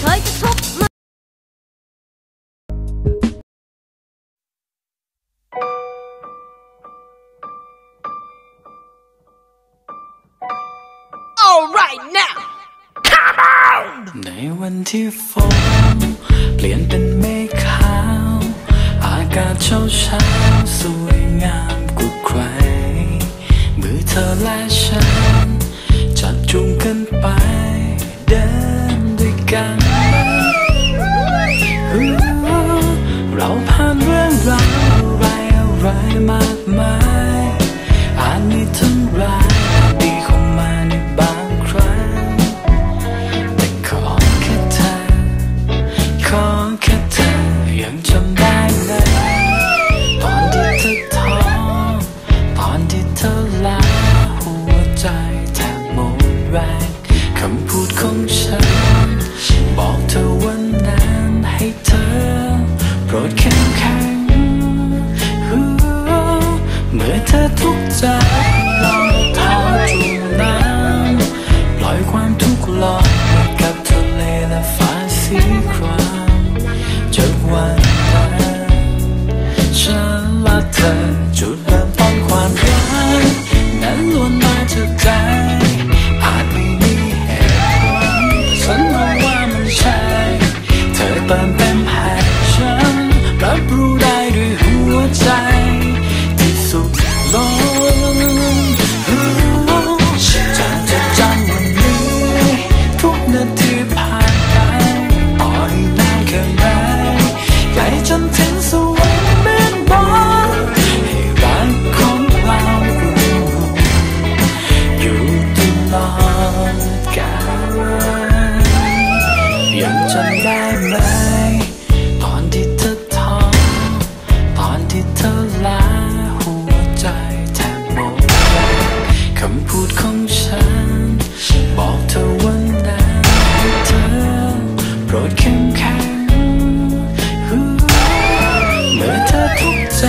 try to top my... All right now! Come on! อราอะไรอะไรมากมาย ฉันรักเธอจุดเริ่มต้นความรักนั้นล้วนมาจากใจอาจไม่มีเหตุผลฉันรู้ว่ามันใช่เธอเติมเต็มแผนฉันรับรู้ได้ด้วยหัวใจ ที่สุดลงฉันจะจำวันนี้ทุกนาทีผ่า เตอนที่เธอท้อตอนที่เธอล้หัวใจแทบหมดคำพูดของฉัน บอกเธอวันนั้นเธอโปรดเข้มแข็งเมื่อเธอทุกใจ